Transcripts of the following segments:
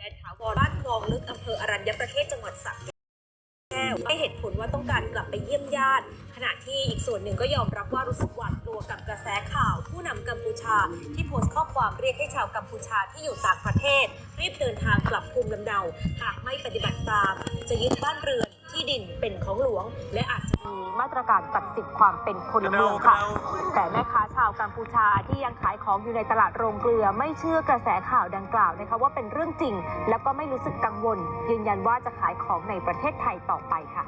แดนถาวรบ้านคลองลึกอำเภออรัญญประเทศจังหวัดสระแก้วให้เหตุผลว่าต้องการกลับไปเยี่ยมญาติ ขณะที่อีกส่วนหนึ่งก็ยอมรับว่ารู้สึกหวาดกลัวกับกระแสข่าว ผู้นำกัมพูชา ที่โพสต์ข้อความเรียกให้ชาวกัมพูชาที่อยู่ต่างประเทศ รีบเดินทางกลับภูมิลำเนาหากไม่ปฏิบัติตาม จะยึดบ้านเรือน ที่ดินเป็นของหลวง และอาจจะมีมาตรการตัดสิทธิความเป็นพลเมืองค่ะ แต่แม่ค้าชาวกัมพูชาที่ยังขายของอยู่ในตลาดโรงเกลือ ไม่เชื่อกระแสข่าวดังกล่าวนะคะว่าเป็นเรื่องจริง แล้วก็ไม่รู้สึกกังวล ยืนยันว่าจะขายของในประเทศไทยต่อไปค่ะ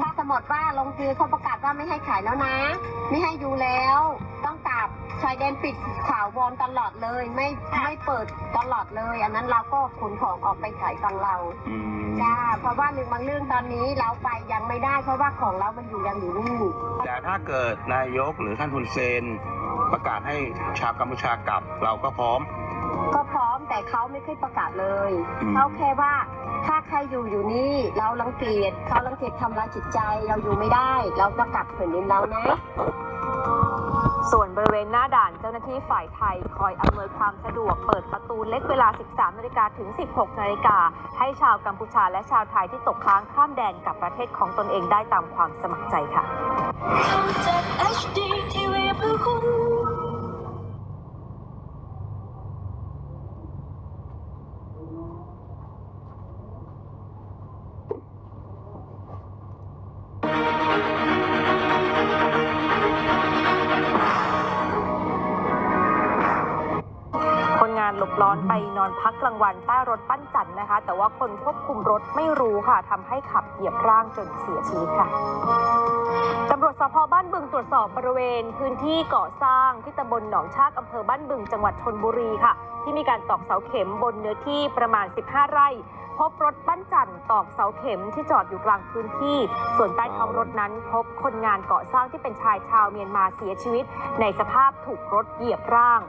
ถ้าสมมติว่าลงคือเขาประกาศว่าไม่ให้ขายแล้วนะ ไม่ให้อยู่แล้วต้องกลับ ชายแดนปิดข่าววอนตลอดเลย ไม่ไม่เปิดตลอดเลย อันนั้นเราก็ขนของออกไปขายฝั่งเราอืมจ้าเพราะว่าหนึ่งบางเรื่องตอนนี้เราไปยังไม่ได้ เพราะว่าของเรามันอยู่ยังอยู่นี่แต่ถ้าเกิดนายกหรือท่านทุนเซน ประกาศให้ชาวกัมพูชากลับเราก็พร้อม ก็พร้อมแต่เขาไม่เคยประกาศเลยอืม เขาแค่ว่า ถ้าใครอยู่อยู่นี่เรารังเกียจเขารังเกียจทำร้ายจิตใจเราอยู่ไม่ได้ เราประกาศแผ่นดินเรานะ ส่วนบริเวณหน้าด่านเจ้าหน้าที่ฝ่ายไทยคอยอำนวยความสะดวกเปิดประตูเล็กเวลา 13นาฬิกาถึง 16นาฬิกาให้ชาวกัมพูชาและชาวไทยที่ตกค้างข้ามแดนกับประเทศของตนเองได้ตามความสมัครใจค่ะ ร้อนไปนอนพักกลางวันใต้รถปั้นจันทร์นะคะ แต่ว่าคนควบคุมรถไม่รู้ค่ะทำให้ขับเหยียบร่างจนเสียชีวิตค่ะตำรวจสพบ้านบึงตรวจสอบบริเวณ พื้นที่ก่อสร้างที่ตำบลหนองชากอำเภอบ้านบึงจังหวัดชนบุรีค่ะ ที่มีการตอกเสาเข็มบนเนื้อที่ประมาณ 15 ไร่ พบรถปั้นจันทร์ตอกเสาเข็มที่จอดอยู่กลางพื้นที่ ส่วนใต้ท้องรถนั้น พบคนงานก่อสร้างที่เป็นชายชาวเมียนมาเสียชีวิต ในสภาพถูกรถเหยียบร่าง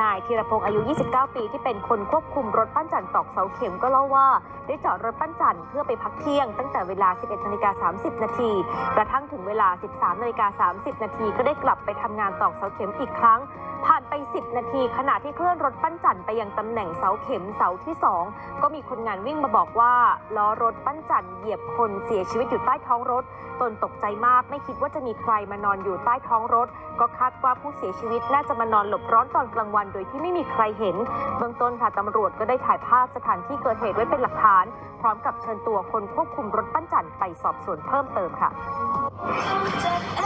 นายธีรพงศ์อายุ 29 ปีที่เป็นคนควบคุมรถปั้นจันทร์ตอกเสาเข็มก็เล่าว่า ได้จอดรถปั้นจันทร์เพื่อไปพักเที่ยง ตั้งแต่เวลา 11นาฬิกา30 นาที กระทั่งถึงเวลา 13นาฬิกา30 นาทีก็ได้กลับไปทำงานตอกเสาเข็มอีกครั้ง ผ่านไป 10 นาทีขณะที่เคลื่อนรถปั้นจันทร์ไปยังตำแหน่งเสาเข็มเสาที่ 2 ก็มีคนงานวิ่งมาบอกว่าล้อรถปั้นจันทร์เหยียบคนเสียชีวิตอยู่ใต้ท้องรถ ตนตกใจมากไม่คิดว่าจะมีใครมานอนอยู่ใต้ท้องรถ ก็คาดว่าผู้เสียชีวิตน่าจะมานอนหลบร้อนตอนกลางวัน โดยที่ไม่มีใครเห็น เบื้องต้นค่ะตำรวจก็ได้ถ่ายภาพสถานที่เกิดเหตุไว้เป็นหลักฐาน พร้อมกับเชิญตัวคนควบคุมรถปั้นจันทร์ไปสอบสวนเพิ่มเติมค่ะ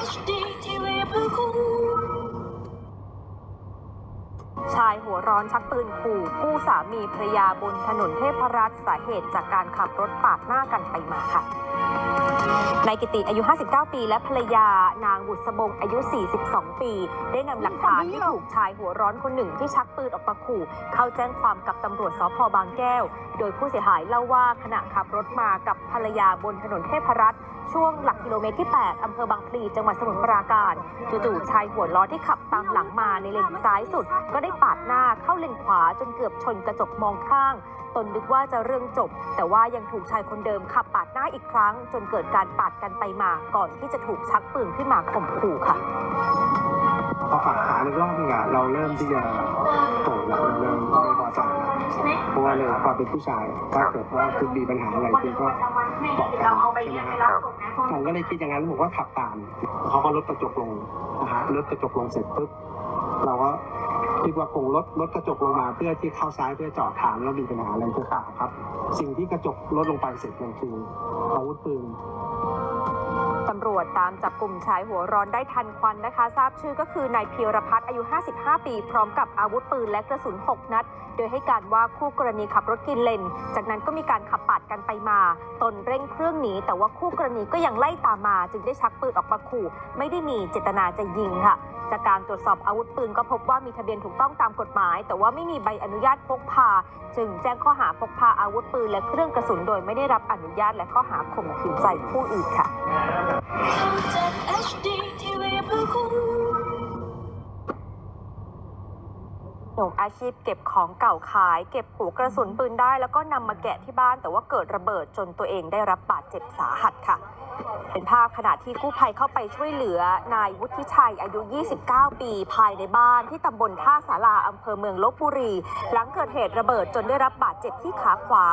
HD TV ชายหัวร้อนชักปืนขู่คู่สามีภรรยาบนถนนเทพรัตน์สาเหตุจากการขับรถปาดหน้ากันไปมาค่ะนายกิติอายุ 59 ปี และภรรยานางบุษบงอายุ 42 ปี ได้นำหลักฐานที่ถูกชายหัวร้อนคนหนึ่งที่ชักปืนออกมาขู่ เข้าแจ้งความกับตำรวจสพบางแก้ว โดยผู้เสียหายเล่าว่าขณะขับรถมากับภรรยาบนถนนเทพรัตน์ช่วงหลักกิโลเมตรที่ 8 อำเภอบางพลี จังหวัดสมุทรปราการ จู่ๆชายหัวล้อนที่ขับตามหลังมาในเลนซ้ายสุด ก็ได้ปาดหน้าเข้าเลนขวาจนเกือบชนกระจกมองข้าง ตนนึกว่าจะเรื่องจบ แต่ว่ายังถูกชายคนเดิมขับปาดหน้าอีกครั้ง จนเกิดการปาดกันไปมาก่อนที่จะถูกชักปืนขึ้นมาข่มขู่ค่ะพอฝากขาอีกรอบนึงอะเราเริ่มที่จะโกรธแล้วเราเริ่มไม่พอใจแล้วเพราะว่าเลยความเป็นผู้ชายถ้าเกิดว่าคุณมีปัญหาอะไรคุณก็บอกกันใช่ไหมครับผมก็เลยคิดอย่างนั้นผมก็ขับตามเขาก็ลดกระจกลงนะฮะลดกระจกลงเสร็จปุ๊บเราก็ คิดว่าคงลดรถกระจกลงมาเพื่อที่เข้าซ้ายเพื่อจอดทางแล้วมีปัญหาอะไรหรือเปล่าครับ สิ่งที่กระจกลดลงไปเสร็จมันคืออาวุธปืนำรวจตามจับกลุ่มชายหัวร้อนได้ทันควันนะคะ ทราบชื่อก็คือนายเพียรพัฒน์อายุ 55 ปี พร้อมกับอาวุธปืนและกระสุน 6 นัด โดยให้การว่าคู่กรณีขับรถกินเลน จากนั้นก็มีการขับปาดกันไปมา ตนเร่งเครื่องหนีแต่ว่าคู่กรณีก็ยังไล่ตามมา จึงได้ชักปืนออกมาขู่ ไม่ได้มีเจตนาจะยิงค่ะจากการตรวจสอบอาวุธปืนก็พบว่ามีทะเบียนถูกต้องตามกฎหมาย แต่ว่าไม่มีใบอนุญาตพกพา จึงแจ้งข้อหาพกพาอาวุธปืนและเครื่องกระสุนโดยไม่ได้รับอนุญาตและข้อหาข่มขืนใจผู้อื่นค่ะจาก HD TV เพื่อคุณ หนุ่มอาชีพเก็บของเก่าขาย เก็บหัวกระสุนปืนได้ แล้วก็นำมาแกะที่บ้าน แต่ว่าเกิดระเบิดจนตัวเองได้รับบาดเจ็บสาหัสค่ะ เป็นภาพขณะที่กู้ภัยเข้าไปช่วยเหลือนายวุฒิชัยอายุ 29 ปี ภายในบ้านที่ตำบลท่าสาราอำเภอเมืองลบบุรี หลังเกิดเหตุระเบิดจนได้รับบาดเจ็บที่ขาขวา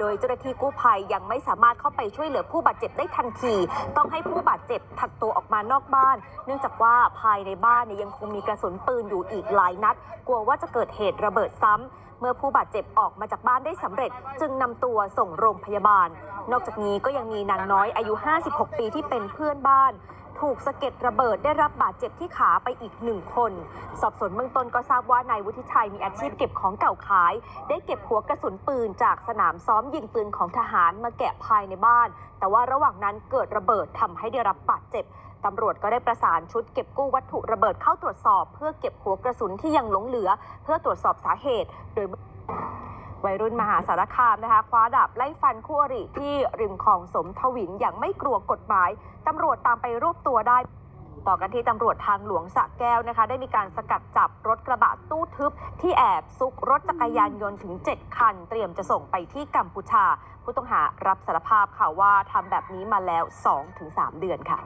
โดยเจ้าหน้าที่กู้ภัยยังไม่สามารถเข้าไปช่วยเหลือผู้บาดเจ็บได้ทันที ต้องให้ผู้บาดเจ็บถัดตัวออกมานอกบ้าน เนื่องจากว่าภายในบ้านเนี่ยยังคงมีกระสุนปืนอยู่อีกหลายนัด กลัวว่าจะเกิดเหตุระเบิดซ้ำ เมื่อผู้บาดเจ็บออกมาจากบ้านได้สำเร็จ จึงนำตัวส่งโรงพยาบาล นอกจากนี้ก็ยังมีนางน้อยอายุ 56 ปีที่เป็นเพื่อนบ้าน ถูกสะเก็ดระเบิดได้รับบาดเจ็บที่ขาไปอีกหนึ่งคน สอบสวนเบื้องต้นก็ทราบว่านายวุฒิชัยมีอาชีพเก็บของเก่าขาย ได้เก็บหัวกระสุนปืนจากสนามซ้อมยิงปืนของทหารมาแกะภายในบ้าน แต่ว่าระหว่างนั้นเกิดระเบิดทำให้ได้รับบาดเจ็บ ตำรวจก็ได้ประสานชุดเก็บกู้วัตถุระเบิดเข้าตรวจสอบ เพื่อเก็บหัวกระสุนที่ยังหลงเหลือ เพื่อตรวจสอบสาเหตุ โดยวัยรุ่นมหาสารคามนะคะคว้าดาบไล่ฟันคู่อริที่ริมคลองสมทวินอย่างไม่กลัวกฎหมายตำรวจตามไปรวบตัวได้ ต่อกันที่ตำรวจทางหลวงสะแก้วนะคะ ได้มีการสกัดจับรถกระบะตู้ทึบ ที่แอบซุกรถจักรยานยนต์ถึง 7 คัน เตรียมจะส่งไปที่กัมพูชาผู้ต้องหารับสารภาพค่ะว่าทำแบบนี้มาแล้ว 2-3 เดือนค่ะ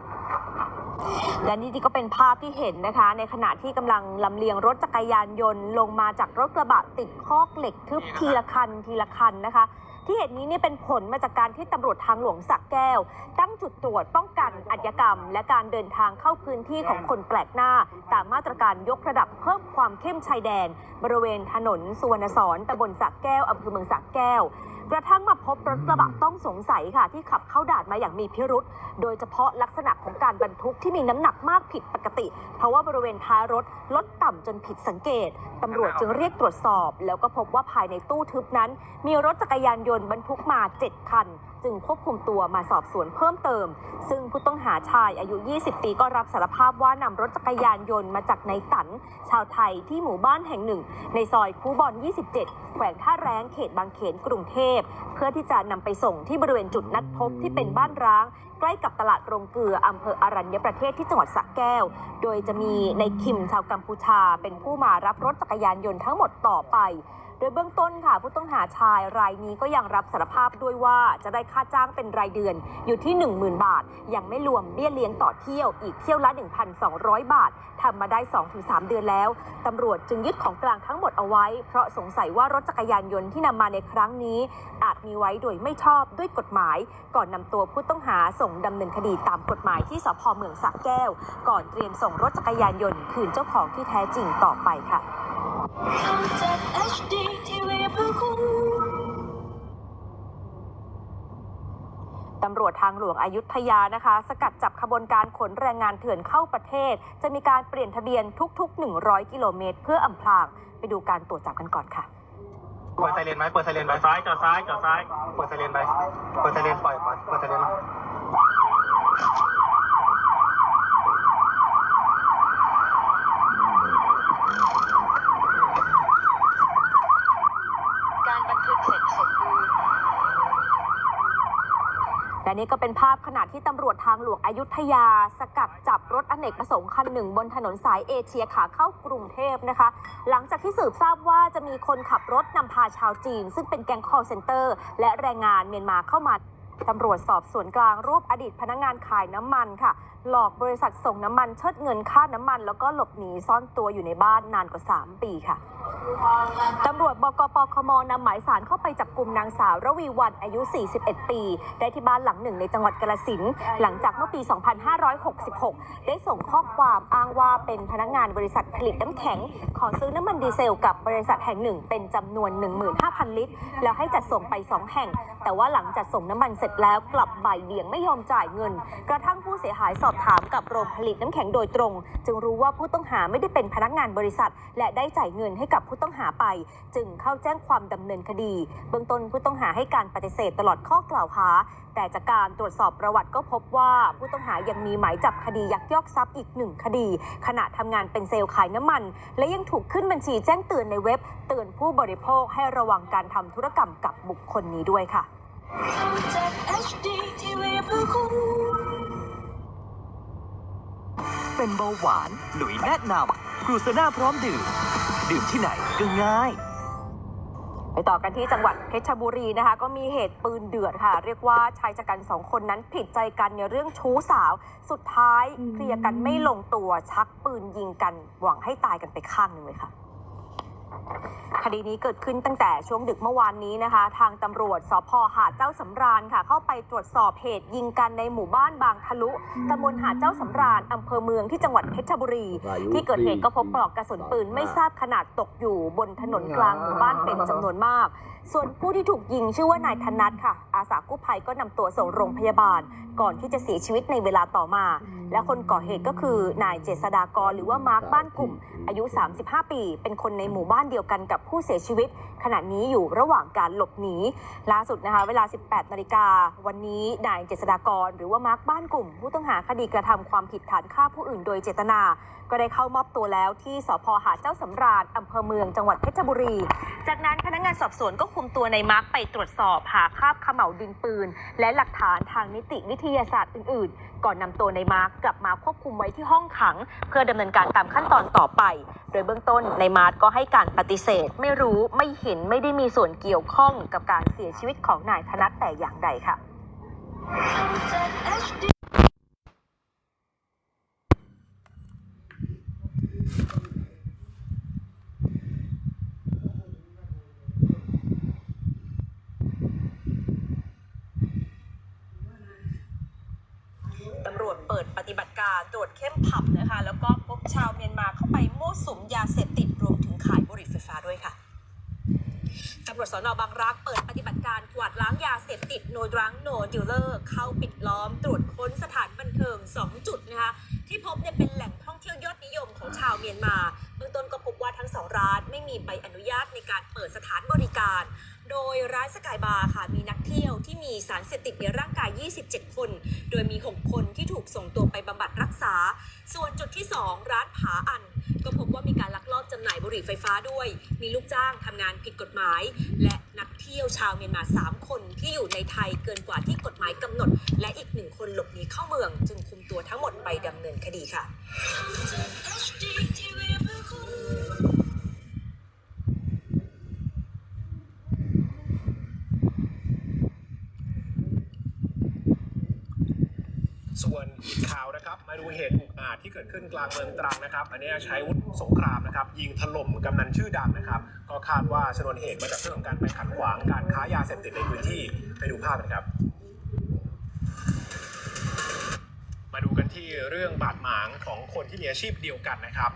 และนี่ก็เป็นภาพที่เห็นนะคะ ในขณะที่กำลังลำเลียงรถจักรยานยนต์ ลงมาจากรถกระบะติดคอกเหล็กทึบทีละคันทีละคันนะคะ ที่เห็นนี้เนี่ยเป็นผลมาจากการที่ตำรวจทางหลวงสักแก้ว ตั้งจุดตรวจป้องกันอาชญกรรม และการเดินทางเข้าพื้นที่ของคนแปลกหน้า ตามมาตรการยกระดับเพิ่มความเข้มชายแดน บริเวณถนนสุวรรณสอนตำบลสักแก้วอำเภอเมืองสักแก้วกระทั่งมา พบรถกระบะต้องสงสัยค่ะ ที่ขับเข้าด่านมาอย่างมีพิรุษ โดยเฉพาะลักษณะของการบรรทุกที่มีน้ำหนักมากผิดปกติ เพราะว่าบริเวณท้ายรถลดต่ำจนผิดสังเกตตำรวจจึงเรียกตรวจสอบ แล้วก็พบว่าภายในตู้ทึบนั้น มีรถจักรยานยนต์บรรทุกมา 7 คัน จึงควบคุมตัวมาสอบสวนเพิ่มเติม ซึ่งผู้ต้องหาชายอายุ 20 ปีก็รับสารภาพว่านำรถจักรยานยนต์มาจากในตัน ชาวไทยที่หมู่บ้านแห่งหนึ่ง ในซอยคูบอล 27 แขวงท่าแรงเขตบางเขนกรุงเทพ เพื่อที่จะนำไปส่งที่บริเวณจุดนัดพบที่เป็นบ้านร้าง ใกล้กับตลาดโรงเกลืออำเภออรัญญประเทศที่จังหวัดสระแก้ว โดยจะมีในคิมชาวกัมพูชา เป็นผู้มารับรถจักรยานยนต์ทั้งหมดต่อไป โดยเบื้องต้นค่ะ ผู้ต้องหาชายรายนี้ก็ยังรับสารภาพด้วยว่าจะได้ค่าจ้างเป็นรายเดือนอยู่ที่ 10,000 บาท ยังไม่รวมเบี้ยเลี้ยงต่อเที่ยวอีกเที่ยวละ 1,200 บาททำมาได้ 2-3 เดือนแล้วตำรวจจึงยึดของกลางทั้งหมดเอาไว้ เพราะสงสัยว่ารถจักรยานยนต์ที่นำมาในครั้งนี้ อาจมีไว้โดยไม่ชอบด้วยกฎหมาย ก่อนนำตัวผู้ต้องหาส่งดำเนินคดีตามกฎหมายที่สพเมืองสระแก้ว ก่อนเตรียมส่งรถจักรยานยนต์คืนเจ้าของที่แท้จริงต่อไปค่ะ ทำจาก HD TV เพื่อคุณตำรวจทางหลวงอยุธยานะคะ สกัดจับขบวนการขนแรงงานเถื่อนเข้าประเทศ จะมีการเปลี่ยนทะเบียนทุก ๆ 100 กิโลเมตร เพื่ออำพรางไปดูการตรวจจับกันก่อนค่ะ เปิดไซเรนไหมเปิดไซเรนไปซ้ายจอดซ้ายจอดซ้าย เปิดไซเรนไป เปิดไซเรนปล่อยปล่อยเปิดไซเรนแล้วการบันทึกเสร็จสมบูรณ์ และนี่ก็เป็นภาพขณะที่ตำรวจทางหลวงอยุธยา สกัดจับรถอเนกประสงค์คันหนึ่งบนถนนสายเอเชียขาเข้ากรุงเทพนะคะ หลังจากที่สืบทราบว่าจะมีคนขับรถนำพาชาวจีน ซึ่งเป็นแก๊งคอลเซ็นเตอร์ และแรงงานเมียนมาเข้ามา ตำรวจสอบสวนกลางรูปอดีตพนักงงานขายน้ำมันค่ะ หลอกบริษัทส่งน้ำมันเชิดเงินค่าน้ำมัน แล้วก็หลบหนีซ่อนตัวอยู่ในบ้านนานกว่า 3 ปีค่ะตำรวจบกปคมนำหมายสารเข้าไปจับกลุ่มนางสาวระวีวันอายุ 41 ปี ได้ที่บ้านหลังหนึ่งในจังหวัดกาลสินธุ์หลังจากเมื่อปี 2566 ได้ส่งข้อความอ้างว่าเป็นพนักงานบริษัทผลิตน้ำแข็ง ขอซื้อน้ำมันดีเซลกับบริษัทแห่งหนึ่งเป็นจำนวน 15,000 ลิตร แล้วให้จัดส่งไป 2 แห่ง แต่ว่าหลังจัดส่งน้ำมันเสร็จแล้วกลับบ่ายเบี่ยงไม่ยอมจ่ายเงิน กระทั่งผู้เสียหายสอบถามกับโรงผลิตน้ำแข็งโดยตรง จึงรู้ว่าผู้ต้องหาไม่ได้เป็นพนักงานบริษัท และได้จ่ายเงินให้กับผู้ต้องหาไป จึงเข้าแจ้งความดำเนินคดี เบื้องต้นผู้ต้องหาให้การปฏิเสธตลอดข้อกล่าวหา แต่จากการตรวจสอบประวัติก็พบว่าผู้ต้องหายังมีหมายจับคดียักยอกทรัพย์อีกหนึ่งคดี ขณะทำงานเป็นเซลล์ขายน้ำมัน และยังถูกขึ้นบัญชีแจ้งเตือนในเว็บเตือนผู้บริโภคให้ระวังการทำธุรกรรมกับบุคคลนี้ด้วยค่ะ เป็นเบาหวาน หลุยแนะนำกรูซน่าพร้อมดื่ม ดื่มที่ไหนก็ง่าย ไปต่อกันที่จังหวัดเพชรบุรีนะคะ ก็มีเหตุปืนเดือดค่ะ เรียกว่าชายชะกันสองคนนั้นผิดใจกันในเรื่องชู้สาว สุดท้ายเคลียร์กันไม่ลงตัวชักปืนยิงกันหวังให้ตายกันไปข้างหนึ่งเลยค่ะ คดีนี้เกิดขึ้นตั้งแต่ช่วงดึกเมื่อวานนี้นะคะ ทางตำรวจสพหาดเจ้าสำราญค่ะ เข้าไปตรวจสอบเหตุยิงกันในหมู่บ้านบางทะลุตำบลหาดเจ้าสำราญอำเภอเมืองที่จังหวัดเพชรบุรี ที่เกิดเหตุก็พบปลอกกระสุนปืนไม่ทราบขนาดตกอยู่บนถนนกลางหมู่บ้านเป็นจำนวนมาก ส่วนผู้ที่ถูกยิงชื่อว่านายธนัทค่ะ อาสากู้ภัยก็นำตัวส่งโรงพยาบาล ก่อนที่จะเสียชีวิตในเวลาต่อมาและคนก่อเหตุก็คือนายเจษดากรหรือว่ามาร์คบ้านกลุ่ม อายุ 35 ปี เป็นคนในหมู่บ้านเดียวกันกับผู้เสียชีวิต ขณะนี้อยู่ระหว่างการหลบหนีล่าสุดนะคะเวลา 18 นาฬิกาวันนี้นายเจษดากร หรือว่ามาร์คบ้านกลุ่ม ผู้ต้องหาคดีกระทำความผิดฐานฆ่าผู้อื่นโดยเจตนา ก็ได้เข้ามอบตัวแล้วที่สพหาดเจ้าสำราญอำเภอเมืองจังหวัดเพชรบุรี จากนั้นพนักงานสอบสวนก็คุมตัวในมาร์คไปตรวจสอบหาคราบเขม่าวดินปืน และหลักฐานทางนิติวิทยาศาสตร์อื่น ๆ ก่อนนำตัวในมาร์คกลับมาควบคุมไว้ที่ห้องขัง เพื่อดำเนินการตามขั้นตอนต่อไป โดยเบื้องต้นในมาร์ทก็ให้การปฏิเสธ ไม่รู้ไม่เห็นไม่ได้มีส่วนเกี่ยวข้องกับการเสียชีวิตของนายธนัทแต่อย่างใดค่ะ ตำรวจเปิดปฏิบัติการตรวจเข้ม ผับนะคะแล้วก็พบชาวเมียนมาเข้าไปมั่วสุมยาเสพติดรวมถึงขายบุหรี่ไฟฟ้าด้วยค่ะตำรวจสนบางรักเปิดปฏิบัติการกวาดล้างยาเสพติดโนดรังโนดิลเลอร์ เข้าปิดล้อมตรวจค้นสถานบันเทิง 2 จุดนะคะที่พบเนี่ยเป็นแหล่งท่องเที่ยวยอดนิยมของชาวเมียนมา เบื้องต้นก็พบว่าทั้งสองร้านไม่มีใบอนุญาตในการเปิดสถานบริการ โดยร้านสกายบาร์ค่ะมีนักเที่ยวที่มีสารเสพติดในร่างกาย 27 คน โดยมี 6 คนที่ถูกส่งตัวไปบำบัดรักษา ส่วนจุดที่ 2 ร้านผาอัน ก็พบว่ามีการลักลอบจำหน่ายบุหรี่ไฟฟ้าด้วย มีลูกจ้างทำงานผิดกฎหมาย และนักเที่ยวชาวเมียนมา 3 คนที่อยู่ในไทยเกินกว่าที่กฎหมายกำหนด และอีกหนึ่งคนหลบหนีเข้าเมือง จึงคุมตัวทั้งหมดไปดำเนินคดีค่ะ ส่วนอีกข่าวนะครับมาดู เหตุอุกอาจที่เกิดขึ้นกลางเมืองตรังนะครับ อันนี้ใช้อาวุธสงครามนะครับ ยิงถล่มกำนันชื่อดังนะครับ ก็คาดว่าชนวนเหตุมาจากเรื่องของการไปขัดขวางการค้ายาเสพติดในพื้นที่ไปดูภาพกันครับ มาดูกันที่เรื่องบาดหมางของคนที่มีอาชีพเดียวกันนะครับ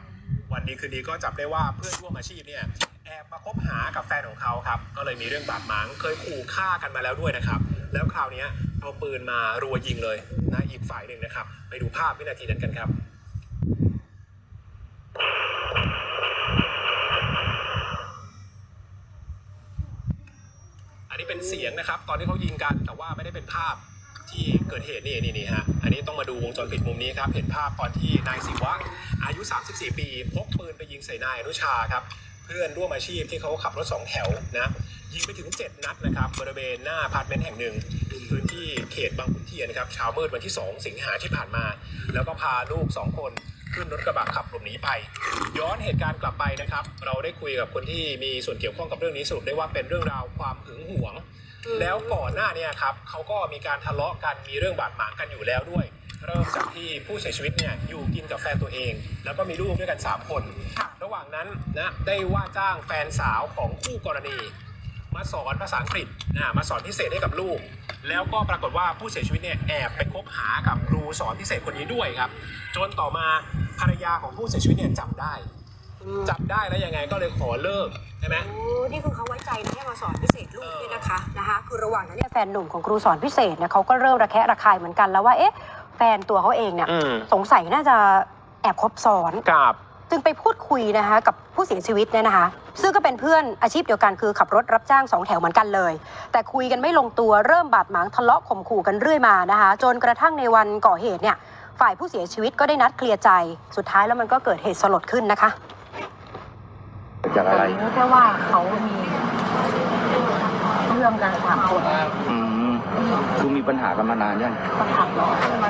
วันนี้คืนดีก็จับได้ว่าเพื่อนร่วมอาชีพเนี่ยแอบมาคบหากับแฟนของเขาครับ ก็เลยมีเรื่องบาดหมางเคยขู่ฆ่ากันมาแล้วด้วยนะครับ แล้วคราวนี้ เอาปืนมารัวยิงเลยนะอีกฝ่ายหนึ่งนะครับ ไปดูภาพวินาทีนั้นกันครับอันนี้เป็นเสียงนะครับ ตอนที่เขายิงกันแต่ว่าไม่ได้เป็นภาพที่เกิดเหตุนี่นี่นี่ฮะอันนี้ต้องมาดูวงจรปิดมุมนี้ครับ เห็นภาพตอนที่นายศิวะอายุ 34 ปีพกปืนไปยิงใส่นายอนุชาครับ เพื่อนร่วมอาชีพที่เขาขับรถสองแถวนะ ยิงไปถึง 7 นัดนะครับบริเวณหน้าอพาร์ตเมนต์แห่งหนึ่งพื้นที่เขตบางขุนเทียนนะครับเช้ามืดวันที่ 2 สิงหาที่ผ่านมา แล้วก็พาลูก 2 คนขึ้นรถกระบะขับหลบหนีไป ย้อนเหตุการณ์กลับไปนะครับ เราได้คุยกับคนที่มีส่วนเกี่ยวข้องกับเรื่องนี้สรุปได้ว่าเป็นเรื่องราวความหึงหวง แล้วก่อนหน้าเนี้ครับเขาก็มีการทะเลาะกันมีเรื่องบาดหมางกันอยู่แล้วด้วย เริ่มจากที่ผู้เสียชีวิตเนี่ยอยู่กินกับแฟนตัวเอง แล้วก็มีลูกด้วยกัน 3 คน ระหว่างนั้นนะได้ว่าจ้างแฟนสาวของคู่กรณี มาสอนภาษาอังกฤษนะมาสอนพิเศษให้กับลูก แล้วก็ปรากฏว่าผู้เสียชีวิตเนี่ยแอบไปคบหากับครูสอนพิเศษคนนี้ด้วยครับ จนต่อมาภรรยาของผู้เสียชีวิตเนี่ยจับได้ จับได้แล้วยังไงก็เลยขอเลิกใช่ไหมโอ้นี่คือเขาไว้ใจนะให้มาสอนพิเศษลูกเนี่ยนะคะนะคะ คือระหว่างนั้นเนี่ยแฟนหนุ่มของครูสอนพิเศษเนี่ยเขาก็เริ่มระแคะระคายเหมือนกันแล้วว่าเอ๊ะแฟนตัวเขาเองเนี่ยอืมสงสัยน่าจะแอบคบซ้อนกับ จึงไปพูดคุยนะคะกับผู้เสียชีวิตเนี่ยนะคะ ซึ่งก็เป็นเพื่อนอาชีพเดียวกันคือขับรถรับจ้างสองแถวเหมือนกันเลย แต่คุยกันไม่ลงตัวเริ่มบาดหมางทะเลาะข่มขู่กันเรื่อยมานะคะ จนกระทั่งในวันก่อเหตุเนี่ยฝ่ายผู้เสียชีวิตก็ได้นัดเคลียร์ใจ สุดท้ายแล้วมันก็เกิดเหตุสลดขึ้นนะคะจากอะไรแค่ว่าเขามีเรื่องกันสามคน อืม คือมีปัญหากันมานานยัง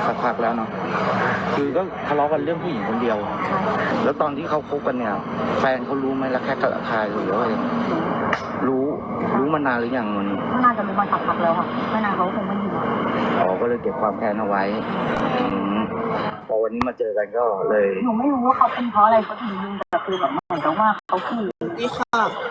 สักพักแล้วเนาะคือก็ทะเลาะกันเรื่องผู้หญิงคนเดียว แล้วตอนที่เขาคบกันเนี่ย แฟนเขารู้ไหมแล้วแค่กระคายหรือว่ายังไงรู้รู้มานานหรือยังมันน่าจะรู้มาสักพักแล้วค่ะไม่นานเขาคงไม่ยิงอ๋อก็เลยเก็บความแค้นเอาไว้อืมพอวันนี้มาเจอกันก็เลยหนูไม่รู้ว่าเขาเป็นเพราะอะไรเขาถึงยิงแต่คือแบบเหมือนกับว่าเขาขี่ดีค่ะน่าจะแบบยิง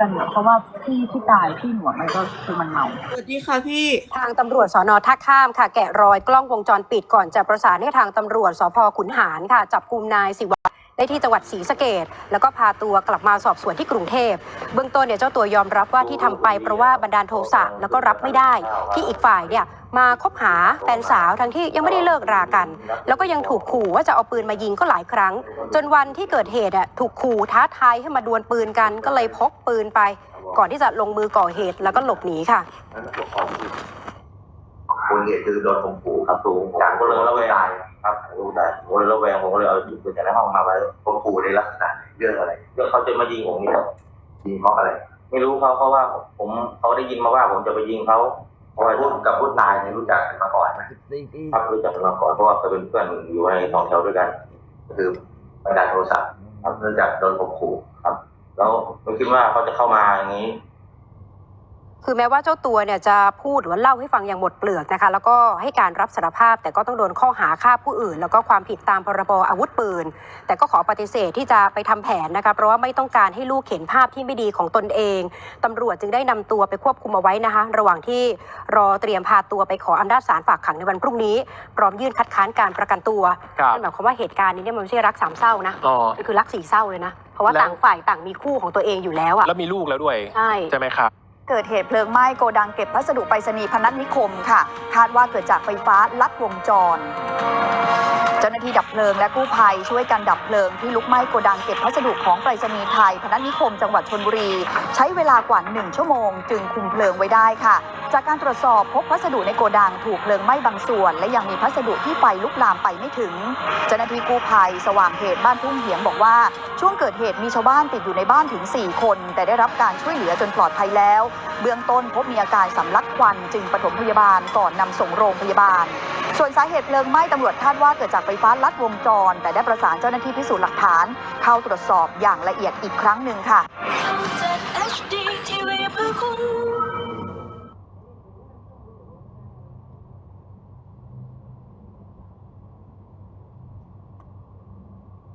กันอะเพราะว่าพี่ที่ตายพี่หนวดมันก็คือมันเมาสวัสดีค่ะพี่ทางตำรวจสอนอท่าข้ามค่ะ แกะรอยกล้องวงจรปิดก่อนจะประสานให้ทางตำรวจสพขุนหารค่ะ จับกุมนายสิวะได้ที่จังหวัดศรีสะเกดแล้วก็พาตัวกลับมาสอบสวนที่กรุงเทพ เบื้องต้นเนี่ยเจ้าตัวยอมรับว่าที่ทำไปเพราะว่าบันดาลโทสะแล้วก็รับไม่ได้ที่อีกฝ่ายเนี่ย มาคบหาแฟนสาวทั้งที่ยังไม่ได้เลิกรากัน แล้วก็ยังถูกขู่ว่าจะเอาปืนมายิงก็หลายครั้ง จนวันที่เกิดเหตุอะถูกขู่ท้าทายให้มาดวลปืนกัน ก็เลยพกปืนไป ก่อนที่จะลงมือก่อเหตุแล้วก็หลบหนีค่ะคนเหตุคือโดนข่มขู่ครับสูงจากก็เลยระแวงครับรู้แต่ผมเลยระแวงผมก็เลยเอาหยิบปืนจากในห้องมาไว้ข่มขู่ในลักษณะเรื่องอะไรเรื่องเขาจะมายิงผมนี่หรอยิงเพราะอะไร ไม่รู้เขาเพราะว่าผมเขาได้ยินมาว่าผมจะไปยิงเขา เพราะว่าพูดกับผู้ตายเนี่ยรู้จักกันมาก่อนนะครับรู้จักกันมาก่อนเพราะว่าเคยเป็นเพื่อนอยู่ในสองแถวด้วยกันก็คือบันดาลโทรศัพท์ครับเนื่องจากโดนข่มขู่ครับ แล้วไม่คิดว่าเขาจะเข้ามาอย่างนี้ คือแม้ว่าเจ้าตัวเนี่ยจะพูดหรือว่าเล่าให้ฟังอย่างหมดเปลือกนะคะ แล้วก็ให้การรับสารภาพ แต่ก็ต้องโดนข้อหาฆ่าผู้อื่น แล้วก็ความผิดตามพรบอาวุธปืน แต่ก็ขอปฏิเสธที่จะไปทำแผนนะคะเพราะว่าไม่ต้องการให้ลูกเห็นภาพที่ไม่ดีของตนเองตำรวจจึงได้นำตัวไปควบคุมเอาไว้นะคะ ระหว่างที่รอเตรียมพาตัวไปขออำนาจศาลฝากขังในวันพรุ่งนี้ พร้อมยื่นคัดค้านการประกันตัวครับนั่นหมายความว่าเหตุการณ์นี้เนี่ยมันไม่ใช่รักสามเศร้านะอ๋อมันคือรักสี่เศร้าเลยนะเพราะว่าแล้วต่างฝ่ายต่างมีคู่ของตัวเองอยู่แล้วอะแล้วมีลูกแล้วด้วยใช่ใช่ไหมครับ เกิดเหตุเพลิงไหม้โกดังเก็บพัสดุไปรษณีย์พนัสนิคมค่ะ คาดว่าเกิดจากไฟฟ้าลัดวงจร เจ้าหน้าที่ดับเพลิงและกู้ภัยช่วยกันดับเพลิงที่ลุกไหม้โกดังเก็บพัสดุของไปรษณีย์ไทย พนัสนิคมจังหวัดชนบุรี ใช้เวลากว่า 1 ชั่วโมง จึงคุมเพลิงไว้ได้ค่ะจากการตรวจสอบพบพัสดุในโกดังถูกเพลิงไหม้บางส่วน และยังมีพัสดุที่ไฟลุกลามไปไม่ถึง เจ้าหน้าที่กู้ภัยสว่างเหตุบ้านทุ่งเหียงบอกว่า ช่วงเกิดเหตุมีชาวบ้านติดอยู่ในบ้านถึง 4 คน แต่ได้รับการช่วยเหลือจนปลอดภัยแล้ว เบื้องต้นพบมีอาการสำลักควันจึงปฐมพยาบาลก่อนนำส่งโรงพยาบาล ส่วนสาเหตุเพลิงไหม้ตำรวจคาดว่าเกิดจากไฟฟ้าลัดวงจร แต่ได้ประสานเจ้าหน้าที่พิสูจน์หลักฐาน เข้าตรวจสอบอย่างละเอียดอีกครั้งหนึ่งค่ะ